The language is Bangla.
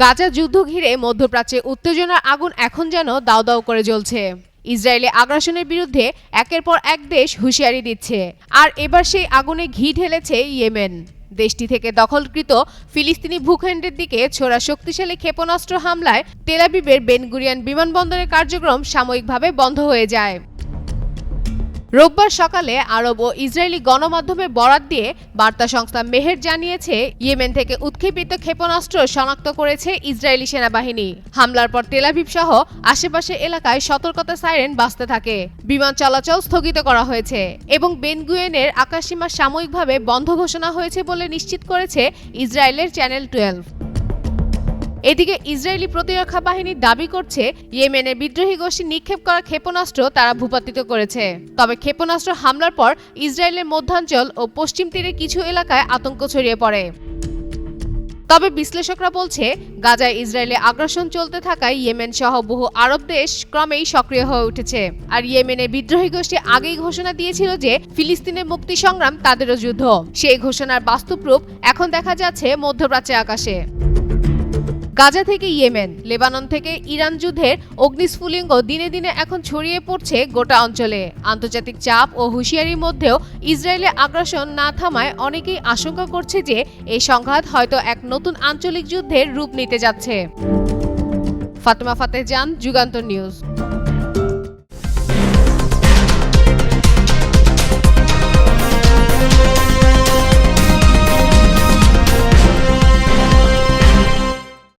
গাজা যুদ্ধ ঘিরে মধ্যপ্রাচ্যে উত্তেজনার আগুন এখন যেন দাউ দাউ করে জ্বলছে। ইসরায়েলি আগ্রাসনের বিরুদ্ধে একের পর এক দেশ হুঁশিয়ারি দিচ্ছে। আর এবার সেই আগুনে ঘি ঢেলেছে ইয়েমেন। দেশটি থেকে দখলকৃত ফিলিস্তিনি ভূখণ্ডের দিকে ছোড়া শক্তিশালী ক্ষেপণাস্ত্র হামলায় তেলাবিবের বেনগুরিয়ান বিমানবন্দরের কার্যক্রম সাময়িকভাবে বন্ধ হয়ে যায়। রোববার সকালে আরব ও ইসরায়েলি গণমাধ্যমের বরাত দিয়ে বার্তা সংস্থা মেহের জানিয়েছে, ইয়েমেন থেকে উৎক্ষেপিত ক্ষেপণাস্ত্র শনাক্ত করেছে ইসরায়েলি সেনাবাহিনী। হামলার পর তেলাভিভ সহ আশেপাশের এলাকায় সতর্কতা সাইরেন বাজতে থাকে। বিমান চলাচল স্থগিত করা হয়েছে এবং বেনগুয়েনের আকাশসীমা সাময়িকভাবে বন্ধ ঘোষণা হয়েছে বলে নিশ্চিত করেছে ইসরায়েলের চ্যানেল টুয়েলভ। এদিকে ইসরায়েলি প্রতিরক্ষা বাহিনী দাবি করছে ইয়েমেনের বিদ্রোহী গোষ্ঠী নিক্ষেপ করা ক্ষেপণাস্ত্র তারা ভূপাতিত করেছে। তবে ক্ষেপণাস্ত্র হামলার পর ইসরায়েলের মধ্যাঞ্চল ও পশ্চিম তীরে কিছু এলাকায় আতঙ্ক ছড়িয়ে পড়ে। তবে বিশ্লেষকরা বলছে, গাজায় ইসরায়েলে আগ্রাসন চলতে থাকায় ইয়েমেন সহ বহু আরব দেশ ক্রমেই সক্রিয় হয়ে উঠেছে। আর ইয়েমেনের বিদ্রোহী গোষ্ঠী আগেই ঘোষণা দিয়েছিল যে, ফিলিস্তিনের মুক্তি সংগ্রাম তাদেরও যুদ্ধ। সেই ঘোষণার বাস্তব রূপ এখন দেখা যাচ্ছে মধ্যপ্রাচ্যের আকাশে। গাজা থেকে ইয়েমেন, লেবানন থেকে ইরান যুদ্ধের অগ্নিস্ফুলিঙ্গ দিনে দিনে এখন ছড়িয়ে পড়ছে গোটা অঞ্চলে। আন্তর্জাতিক চাপ ও হুঁশিয়ারির মধ্যেও ইসরায়েলের আগ্রাসন না থামায় অনেকেই আশঙ্কা করছে যে এই সংঘাত হয়তো এক নতুন আঞ্চলিক যুদ্ধের রূপ নিতে যাচ্ছে। ফাতেমা ফাতে যান যুগান্তর নিউজ।